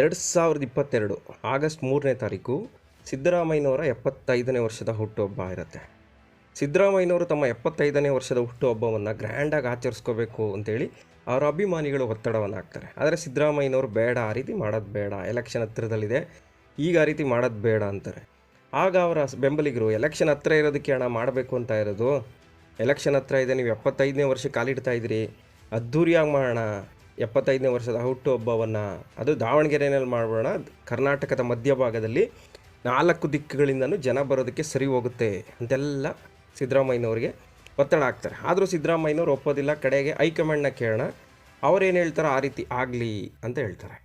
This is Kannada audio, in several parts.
ಎರಡು ಸಾವಿರದ ಇಪ್ಪತ್ತೆರಡು ಆಗಸ್ಟ್ ಮೂರನೇ ತಾರೀಕು ಸಿದ್ದರಾಮಯ್ಯನವರ ಎಪ್ಪತ್ತೈದನೇ ವರ್ಷದ ಹುಟ್ಟುಹಬ್ಬ ಇರುತ್ತೆ. ಸಿದ್ದರಾಮಯ್ಯನವರು ತಮ್ಮ ಎಪ್ಪತ್ತೈದನೇ ವರ್ಷದ ಹುಟ್ಟುಹಬ್ಬವನ್ನು ಗ್ರ್ಯಾಂಡಾಗಿ ಆಚರಿಸ್ಕೋಬೇಕು ಅಂತೇಳಿ ಅವರ ಅಭಿಮಾನಿಗಳು ಒತ್ತಡವನ್ನು ಹಾಕ್ತಾರೆ. ಆದರೆ ಸಿದ್ದರಾಮಯ್ಯನವರು ಬೇಡ, ಆ ರೀತಿ ಮಾಡೋದು ಬೇಡ ಎಲೆಕ್ಷನ್ ಹತ್ತಿರದಲ್ಲಿದೆ, ಈಗ ಆ ರೀತಿ ಮಾಡೋದು ಬೇಡ ಅಂತಾರೆ. ಆಗ ಅವರ ಬೆಂಬಲಿಗರು ಎಲೆಕ್ಷನ್ ಹತ್ರ ಇರೋದಕ್ಕೆ ಹಣ ಮಾಡಬೇಕು ಅಂತ ಇರೋದು? ಎಲೆಕ್ಷನ್ ಹತ್ರ ಇದೆ, ನೀವು ಎಪ್ಪತ್ತೈದನೇ ವರ್ಷ ಕಾಲಿಡ್ತಾ ಇದ್ದೀರಿ, ಅದ್ಧೂರಿಯಾಗಿ ಮಾಡೋಣ ಎಪ್ಪತ್ತೈದನೇ ವರ್ಷದ ಹುಟ್ಟುಹಬ್ಬವನ್ನು ಅದು ದಾವಣಗೆರೆಯಲ್ಲಿ ಮಾಡೋಣ ಕರ್ನಾಟಕದ ಮಧ್ಯಭಾಗದಲ್ಲಿ ನಾಲ್ಕು ದಿಕ್ಕುಗಳಿಂದನೂ ಜನ ಬರೋದಕ್ಕೆ ಸರಿ ಹೋಗುತ್ತೆ ಅಂತೆಲ್ಲ ಸಿದ್ದರಾಮಯ್ಯನವರಿಗೆ ಒತ್ತಡ ಹಾಕ್ತಾರೆ. ಆದರೂ ಸಿದ್ದರಾಮಯ್ಯನವ್ರು ಒಪ್ಪೋದಿಲ್ಲ, ಕಡೆಗೆ ಹೈಕಮಾಂಡ್ನ ಕೇಳೋಣ, ಅವರೇನು ಹೇಳ್ತಾರೋ ಆ ರೀತಿ ಆಗಲಿ ಅಂತ ಹೇಳ್ತಾರೆ.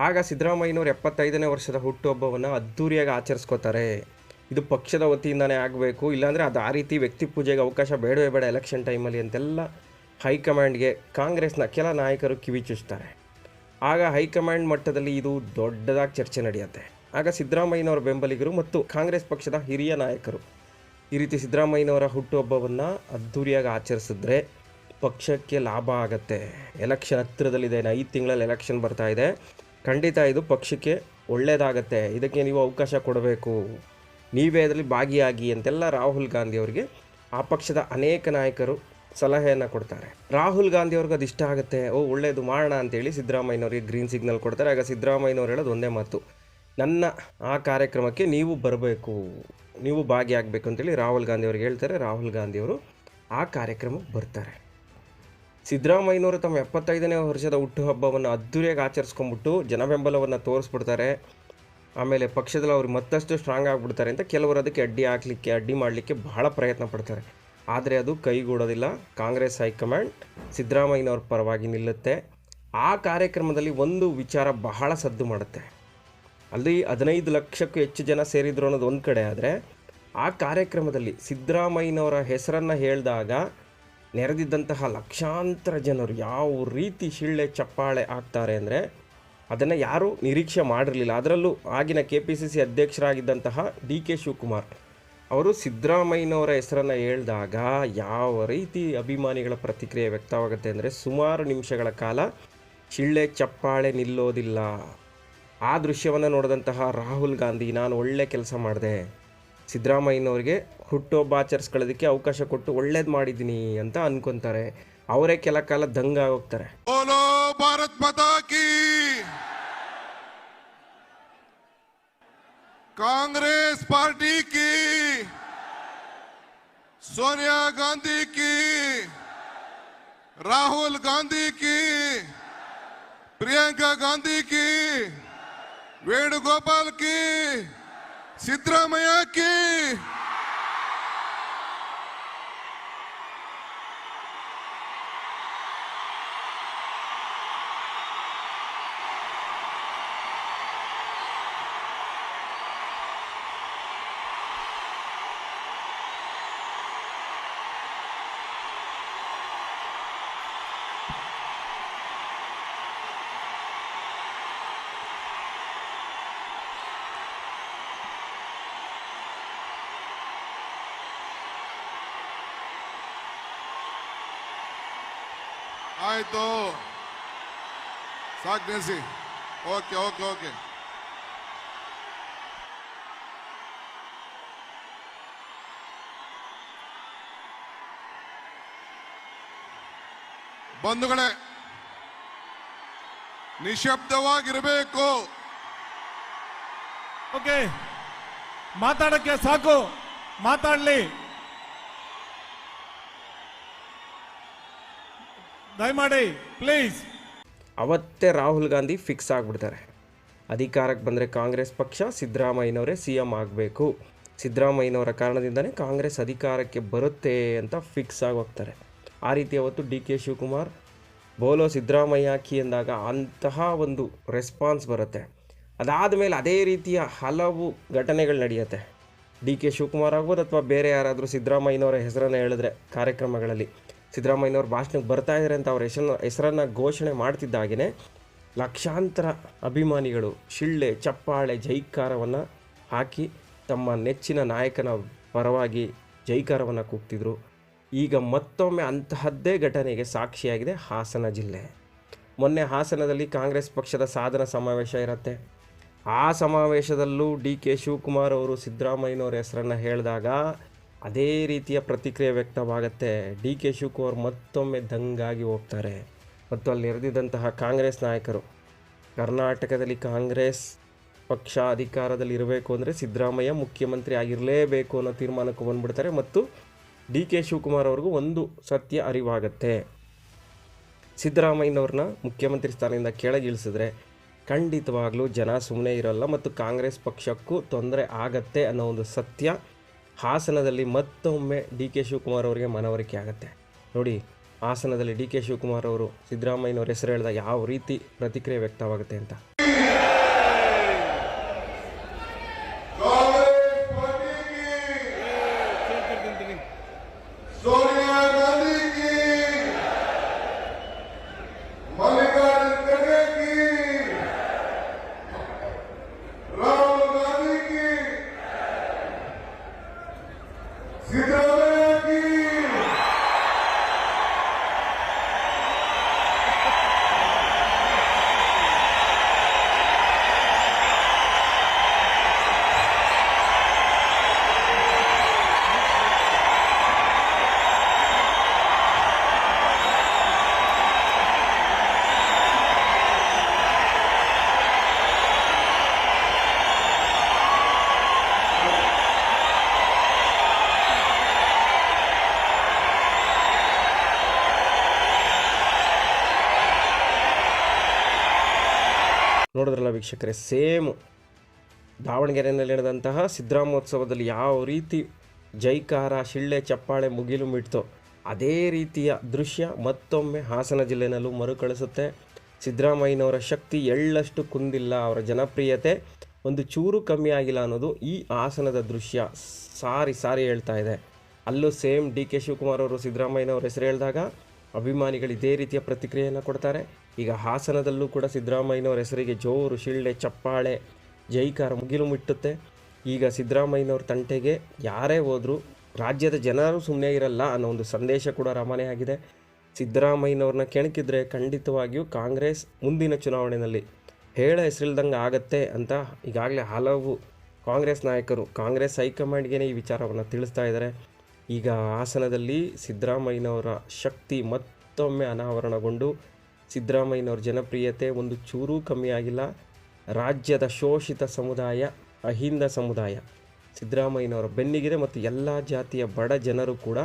ಆಗ ಸಿದ್ದರಾಮಯ್ಯನವ್ರು ಎಪ್ಪತ್ತೈದನೇ ವರ್ಷದ ಹುಟ್ಟುಹಬ್ಬವನ್ನು ಅದ್ಧೂರಿಯಾಗಿ ಆಚರಿಸ್ಕೋತಾರೆ. ಇದು ಪಕ್ಷದ ವತಿಯಿಂದನೇ ಆಗಬೇಕು, ಇಲ್ಲಾಂದರೆ ಅದು ಆ ರೀತಿ ವ್ಯಕ್ತಿ ಪೂಜೆಗೆ ಅವಕಾಶ ಬೇಡವೇ ಬೇಡ ಎಲೆಕ್ಷನ್ ಟೈಮಲ್ಲಿ ಅಂತೆಲ್ಲ ಹೈಕಮಾಂಡ್ಗೆ ಕಾಂಗ್ರೆಸ್ನ ಕೆಲ ನಾಯಕರು ಕಿವಿ ಚುಚ್ತಾರೆ. ಆಗ ಹೈಕಮಾಂಡ್ ಮಟ್ಟದಲ್ಲಿ ಇದು ದೊಡ್ಡದಾಗಿ ಚರ್ಚೆ ನಡೆಯುತ್ತೆ. ಆಗ ಸಿದ್ದರಾಮಯ್ಯನವರ ಬೆಂಬಲಿಗರು ಮತ್ತು ಕಾಂಗ್ರೆಸ್ ಪಕ್ಷದ ಹಿರಿಯ ನಾಯಕರು. ಈ ರೀತಿ ಸಿದ್ದರಾಮಯ್ಯನವರ ಹುಟ್ಟುಹಬ್ಬವನ್ನು ಅದ್ಧೂರಿಯಾಗಿ ಆಚರಿಸಿದ್ರೆ ಪಕ್ಷಕ್ಕೆ ಲಾಭ ಆಗತ್ತೆ. ಎಲೆಕ್ಷನ್ ಹತ್ತಿರದಲ್ಲಿದೆ, ಐದು ತಿಂಗಳಲ್ಲಿ ಎಲೆಕ್ಷನ್ ಬರ್ತಾ ಇದೆ. ಖಂಡಿತ ಇದು ಪಕ್ಷಕ್ಕೆ ಒಳ್ಳೆಯದಾಗತ್ತೆ ಇದಕ್ಕೆ ನೀವು ಅವಕಾಶ ಕೊಡಬೇಕು. ನೀವೇ ಅದರಲ್ಲಿ ಭಾಗಿಯಾಗಿ ಅಂತೆಲ್ಲ ರಾಹುಲ್ ಗಾಂಧಿ ಅವರಿಗೆ ಆ ಪಕ್ಷದ ಅನೇಕ ನಾಯಕರು ಸಲಹೆಯನ್ನು ಕೊಡ್ತಾರೆ. ರಾಹುಲ್ ಗಾಂಧಿ ಅವ್ರಿಗೆ ಅದು ಇಷ್ಟ ಆಗುತ್ತೆ. ಓ ಒಳ್ಳೆಯದು ಮಾಡೋಣ ಅಂತೇಳಿ ಸಿದ್ದರಾಮಯ್ಯನವ್ರಿಗೆ ಗ್ರೀನ್ ಸಿಗ್ನಲ್ ಕೊಡ್ತಾರೆ. ಆಗ ಸಿದ್ದರಾಮಯ್ಯನವ್ರು ಹೇಳೋದು ಒಂದೇ ಮಾತು. ನನ್ನ, ಆ ಕಾರ್ಯಕ್ರಮಕ್ಕೆ ನೀವು ಬರಬೇಕು, ನೀವು ಭಾಗಿಯಾಗಬೇಕು ಅಂತೇಳಿ ರಾಹುಲ್ ಗಾಂಧಿ ಅವ್ರಿಗೆ ಹೇಳ್ತಾರೆ. ರಾಹುಲ್ ಗಾಂಧಿಯವರು ಆ ಕಾರ್ಯಕ್ರಮಕ್ಕೆ ಬರ್ತಾರೆ. ಸಿದ್ದರಾಮಯ್ಯನವರು ತಮ್ಮ ಎಪ್ಪತ್ತೈದನೇ ವರ್ಷದ ಹುಟ್ಟುಹಬ್ಬವನ್ನು ಅದ್ದೂರಿಯಾಗಿ ಆಚರಿಸ್ಕೊಂಡ್ಬಿಟ್ಟು ಜನಬೆಂಬಲವನ್ನು ತೋರಿಸ್ಬಿಡ್ತಾರೆ. ಆಮೇಲೆ ಪಕ್ಷದಲ್ಲಿ ಅವ್ರು ಮತ್ತಷ್ಟು ಸ್ಟ್ರಾಂಗ್ ಆಗಿಬಿಡ್ತಾರೆ ಅಂತ ಕೆಲವರು ಅದಕ್ಕೆ ಅಡ್ಡಿ ಹಾಕಲಿಕ್ಕೆ, ಅಡ್ಡಿ ಮಾಡಲಿಕ್ಕೆ ಬಹಳ ಪ್ರಯತ್ನ ಪಡ್ತಾರೆ. ಆದರೆ ಅದು ಕೈಗೂಡೋದಿಲ್ಲ. ಕಾಂಗ್ರೆಸ್ ಹೈಕಮಾಂಡ್ ಸಿದ್ದರಾಮಯ್ಯನವ್ರ ಪರವಾಗಿ ನಿಲ್ಲುತ್ತೆ. ಆ ಕಾರ್ಯಕ್ರಮದಲ್ಲಿ ಒಂದು ವಿಚಾರ ಬಹಳ ಸದ್ದು ಮಾಡುತ್ತೆ. ಅಲ್ಲಿ ಹದಿನೈದು ಲಕ್ಷಕ್ಕೂ ಹೆಚ್ಚು ಜನ ಸೇರಿದ್ರು ಅನ್ನೋದು ಒಂದು ಕಡೆ ಆದರೆ, ಆ ಕಾರ್ಯಕ್ರಮದಲ್ಲಿ ಸಿದ್ದರಾಮಯ್ಯನವರ ಹೆಸರನ್ನು ಹೇಳಿದಾಗ ನೆರೆದಿದ್ದಂತಹ ಲಕ್ಷಾಂತರ ಜನರು ಯಾವ ರೀತಿ ಶಿಳ್ಳೆ ಚಪ್ಪಾಳೆ ಆಗ್ತಾರೆ ಅಂದರೆ, ಅದನ್ನು ಯಾರೂ ನಿರೀಕ್ಷೆ ಮಾಡಿರಲಿಲ್ಲ. ಅದರಲ್ಲೂ ಆಗಿನ ಕೆ ಪಿ ಸಿ ಸಿ ಅಧ್ಯಕ್ಷರಾಗಿದ್ದಂತಹ ಡಿ ಕೆ ಶಿವಕುಮಾರ್ ಅವರು ಸಿದ್ದರಾಮಯ್ಯನವರ ಹೆಸರನ್ನು ಹೇಳಿದಾಗ ಯಾವ ರೀತಿ ಅಭಿಮಾನಿಗಳ ಪ್ರತಿಕ್ರಿಯೆ ವ್ಯಕ್ತವಾಗುತ್ತೆ ಅಂದರೆ ಸುಮಾರು ನಿಮಿಷಗಳ ಕಾಲ ಚಿಳ್ಳೆ ಚಪ್ಪಾಳೆ ನಿಲ್ಲೋದಿಲ್ಲ. ಆ ದೃಶ್ಯವನ್ನು ನೋಡಿದಂತಹ ರಾಹುಲ್ ಗಾಂಧಿ, ನಾನು ಒಳ್ಳೆ ಕೆಲಸ ಮಾಡಿದೆ. ಸಿದ್ದರಾಮಯ್ಯನವ್ರಿಗೆ ಹುಟ್ಟುಹಬ್ಬ ಆಚರಿಸ್ಕೊಳ್ಳೋದಕ್ಕೆ ಅವಕಾಶ ಕೊಟ್ಟು ಒಳ್ಳೇದು ಮಾಡಿದ್ದೀನಿ ಅಂತ ಅನ್ಕೊಂತಾರೆ. ಅವರೇ ಕೆಲ ಕಾಲ ದಂಗ ಹೋಗ್ತಾರೆ ಕಾಂಗ್ರೆಸ್ ಪಾರ್ಟಿ ಕಿ! सोनिया गांधी की राहुल गांधी की प्रियंका गांधी की वेणुगोपाल की सिद्धरामैया की। ಆಯ್ತು. ಸಾಕು ನಿಲ್ಸಿ ಓಕೆ ಓಕೆ ಓಕೆ. ಬಂಧುಗಳೇ ನಿಶಬ್ದವಾಗಿರಬೇಕು. ಓಕೆ ಮಾತಾಡಕ್ಕೆ ಸಾಕು. ಮಾತಾಡ್ಲಿ. ದಯಮಾಡಿ ಪ್ಲೀಸ್ ಅವತ್ತೇ ರಾಹುಲ್ ಗಾಂಧಿ ಫಿಕ್ಸ್ ಆಗಿಬಿಡ್ತಾರೆ. ಅಧಿಕಾರಕ್ಕೆ ಬಂದರೆ ಕಾಂಗ್ರೆಸ್ ಪಕ್ಷ, ಸಿದ್ದರಾಮಯ್ಯನವರೇ ಸಿ ಎಂ ಆಗಬೇಕು. ಸಿದ್ದರಾಮಯ್ಯನವರ ಕಾರಣದಿಂದಲೇ ಕಾಂಗ್ರೆಸ್ ಅಧಿಕಾರಕ್ಕೆ ಬರುತ್ತೆ ಅಂತ ಫಿಕ್ಸ್ ಆಗಿ ಹೋಗ್ತಾರೆ. ಆ ರೀತಿ ಅವತ್ತು ಡಿ ಕೆ ಶಿವಕುಮಾರ್, ಬೋಲೋ ಸಿದ್ದರಾಮಯ್ಯ ಕಿ ಎಂದಾಗ ಅಂತಹ ಒಂದು ರೆಸ್ಪಾನ್ಸ್ ಬರುತ್ತೆ. ಅದಾದ ಮೇಲೆ ಅದೇ ರೀತಿಯ ಹಲವು ಘಟನೆಗಳು ನಡೆಯುತ್ತೆ. ಡಿ ಕೆ ಶಿವಕುಮಾರ್ ಆಗ್ಬೋದು ಅಥವಾ ಬೇರೆ ಯಾರಾದರೂ ಸಿದ್ದರಾಮಯ್ಯನವರ ಹೆಸರನ್ನು ಹೇಳಿದ್ರೆ ಕಾರ್ಯಕ್ರಮಗಳಲ್ಲಿ. ಸಿದ್ದರಾಮಯ್ಯನವ್ರ ಭಾಷಣಕ್ಕೆ ಬರ್ತಾ ಇದ್ದಾರೆ ಅಂತ ಅವ್ರ ಹೆಸರನ್ನ, ಹೆಸರನ್ನು ಘೋಷಣೆ ಮಾಡ್ತಿದ್ದಾಗೇ ಲಕ್ಷಾಂತರ ಅಭಿಮಾನಿಗಳು ಶಿಳ್ಳೆ, ಚಪ್ಪಾಳೆ, ಜೈಕಾರವನ್ನು ಹಾಕಿ ತಮ್ಮ ನೆಚ್ಚಿನ ನಾಯಕನ ಪರವಾಗಿ ಜೈಕಾರವನ್ನು ಕೂಗ್ತಿದ್ರು. ಈಗ ಮತ್ತೊಮ್ಮೆ ಅಂತಹದ್ದೇ ಘಟನೆಗೆ ಸಾಕ್ಷಿಯಾಗಿದೆ ಹಾಸನ ಜಿಲ್ಲೆ. ಮೊನ್ನೆ ಹಾಸನದಲ್ಲಿ ಕಾಂಗ್ರೆಸ್ ಪಕ್ಷದ ಸಾಧನ ಸಮಾವೇಶ ಇರುತ್ತೆ. ಆ ಸಮಾವೇಶದಲ್ಲೂ ಡಿ ಕೆ ಶಿವಕುಮಾರ್ ಅವರು ಸಿದ್ದರಾಮಯ್ಯನವ್ರ ಹೆಸರನ್ನು ಹೇಳಿದಾಗ ಅದೇ ರೀತಿಯ ಪ್ರತಿಕ್ರಿಯೆ ವ್ಯಕ್ತವಾಗುತ್ತೆ. ಡಿ ಕೆ ಶಿವಕುಮಾರ್ ಮತ್ತೊಮ್ಮೆ ದಂಗಾಗಿ ಹೋಗ್ತಾರೆ. ಮತ್ತು ಅಲ್ಲಿ ನೆರೆದಿದ್ದಂತಹ ಕಾಂಗ್ರೆಸ್ ನಾಯಕರು. ಕರ್ನಾಟಕದಲ್ಲಿ ಕಾಂಗ್ರೆಸ್ ಪಕ್ಷ ಅಧಿಕಾರದಲ್ಲಿ ಇರಬೇಕು ಅಂದರೆ ಸಿದ್ದರಾಮಯ್ಯ ಮುಖ್ಯಮಂತ್ರಿ ಆಗಿರಲೇಬೇಕು ಅನ್ನೋ ತೀರ್ಮಾನಕ್ಕೆ ಬಂದ್ಬಿಡ್ತಾರೆ ಮತ್ತು ಡಿ ಕೆ ಶಿವಕುಮಾರ್ ಅವ್ರಿಗೂ ಒಂದು ಸತ್ಯ ಅರಿವಾಗತ್ತೆ. ಸಿದ್ದರಾಮಯ್ಯನವ್ರನ್ನ ಮುಖ್ಯಮಂತ್ರಿ ಸ್ಥಾನದಿಂದ ಕೆಳಗಿಳಿಸಿದ್ರೆ ಖಂಡಿತವಾಗ್ಲೂ ಜನ ಸುಮ್ಮನೆ ಇರಲ್ಲ ಮತ್ತು ಕಾಂಗ್ರೆಸ್ ಪಕ್ಷಕ್ಕೂ ತೊಂದರೆ ಆಗತ್ತೆ ಅನ್ನೋ ಒಂದು ಸತ್ಯ ಹಾಸನದಲ್ಲಿ ಮತ್ತೊಮ್ಮೆ ಡಿ ಕೆ ಶಿವಕುಮಾರ್ ಅವರಿಗೆ ಮನವರಿಕೆ ಆಗುತ್ತೆ. ನೋಡಿ, ಹಾಸನದಲ್ಲಿ ಡಿ ಕೆ ಶಿವಕುಮಾರ್ ಅವರು ಸಿದ್ದರಾಮಯ್ಯನವ್ರ ಹೆಸರು ಹೇಳಿದಾಗ ಯಾವ ರೀತಿ ಪ್ರತಿಕ್ರಿಯೆ ವ್ಯಕ್ತವಾಗುತ್ತೆ ಅಂತ. Gritando! ನೋಡಿದ್ರಲ್ಲ ವೀಕ್ಷಕರೇ, ಸೇಮು ದಾವಣಗೆರೆಯಲ್ಲಿ ನಡೆದಂತಹ ಸಿದ್ದರಾಮೋತ್ಸವದಲ್ಲಿ ಯಾವ ರೀತಿ ಜೈಕಾರ, ಶಿಳ್ಳೆ, ಚಪ್ಪಾಳೆ ಮುಗಿಲು ಮಿಡ್ತೋ ಅದೇ ರೀತಿಯ ದೃಶ್ಯ ಮತ್ತೊಮ್ಮೆ ಹಾಸನ ಜಿಲ್ಲೆಯಲ್ಲೂ ಮರುಕಳಿಸುತ್ತೆ. ಸಿದ್ದರಾಮಯ್ಯನವರ ಶಕ್ತಿ ಎಳ್ಳಷ್ಟು ಕುಂದಿಲ್ಲ, ಅವರ ಜನಪ್ರಿಯತೆ ಒಂದು ಚೂರು ಕಮ್ಮಿ ಆಗಿಲ್ಲ ಅನ್ನೋದು ಈ ಹಾಸನದ ದೃಶ್ಯ. ಸಾರಿ ಸಾರಿ ಹೇಳ್ತಾ ಇದೆ. ಅಲ್ಲೂ ಸೇಮ್ ಡಿ ಕೆ ಶಿವಕುಮಾರ್ ಅವರು ಸಿದ್ದರಾಮಯ್ಯನವ್ರ ಹೆಸರು ಹೇಳಿದಾಗ ಅಭಿಮಾನಿಗಳು ಇದೇ ರೀತಿಯ ಪ್ರತಿಕ್ರಿಯೆಯನ್ನು ಕೊಡ್ತಾರೆ. ಈಗ ಹಾಸನದಲ್ಲೂ ಕೂಡ ಸಿದ್ದರಾಮಯ್ಯನವ್ರ ಹೆಸರಿಗೆ ಜೋರು ಶಿಳ್ಳೆ, ಚಪ್ಪಾಳೆ, ಜೈಕಾರ ಮುಗಿಲು ಮುಟ್ಟುತ್ತೆ. ಈಗ ಸಿದ್ದರಾಮಯ್ಯನವ್ರ ತಂಟೆಗೆ ಯಾರೇ ಹೋದರೂ ರಾಜ್ಯದ ಜನರು ಸುಮ್ಮನೆ ಇರಲ್ಲ ಅನ್ನೋ ಒಂದು ಸಂದೇಶ ಕೂಡ ರವಾನೆ ಆಗಿದೆ. ಸಿದ್ದರಾಮಯ್ಯನವ್ರನ್ನ ಕೆಣಕಿದ್ರೆ ಖಂಡಿತವಾಗಿಯೂ ಕಾಂಗ್ರೆಸ್ ಮುಂದಿನ ಚುನಾವಣೆಯಲ್ಲಿ ಹೇಳ ಹೆಸರಿಲ್ದಂಗೆ ಆಗತ್ತೆ ಅಂತ ಈಗಾಗಲೇ ಹಲವು ಕಾಂಗ್ರೆಸ್ ನಾಯಕರು, ಕಾಂಗ್ರೆಸ್ ಹೈಕಮಾಂಡ್ಗೆ ಈ ವಿಚಾರವನ್ನು ತಿಳಿಸ್ತಾ ಇದ್ದಾರೆ ಈಗ ಹಾಸನದಲ್ಲಿ ಸಿದ್ದರಾಮಯ್ಯನವರ ಶಕ್ತಿ ಮತ್ತೊಮ್ಮೆ ಅನಾವರಣಗೊಂಡು ಸಿದ್ದರಾಮಯ್ಯನವ್ರ ಜನಪ್ರಿಯತೆ ಒಂದು ಚೂರೂ ಕಮ್ಮಿ ಆಗಿಲ್ಲ. ರಾಜ್ಯದ ಶೋಷಿತ ಸಮುದಾಯ, ಅಹಿಂದ ಸಮುದಾಯ. ಸಿದ್ದರಾಮಯ್ಯನವರ ಬೆನ್ನಿಗಿದೆ ಮತ್ತು ಎಲ್ಲ ಜಾತಿಯ ಬಡ ಜನರು ಕೂಡ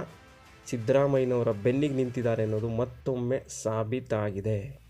ಸಿದ್ದರಾಮಯ್ಯನವರ ಬೆನ್ನಿಗೆ ನಿಂತಿದ್ದಾರೆ ಅನ್ನೋದು ಮತ್ತೊಮ್ಮೆ ಸಾಬೀತಾಗಿದೆ.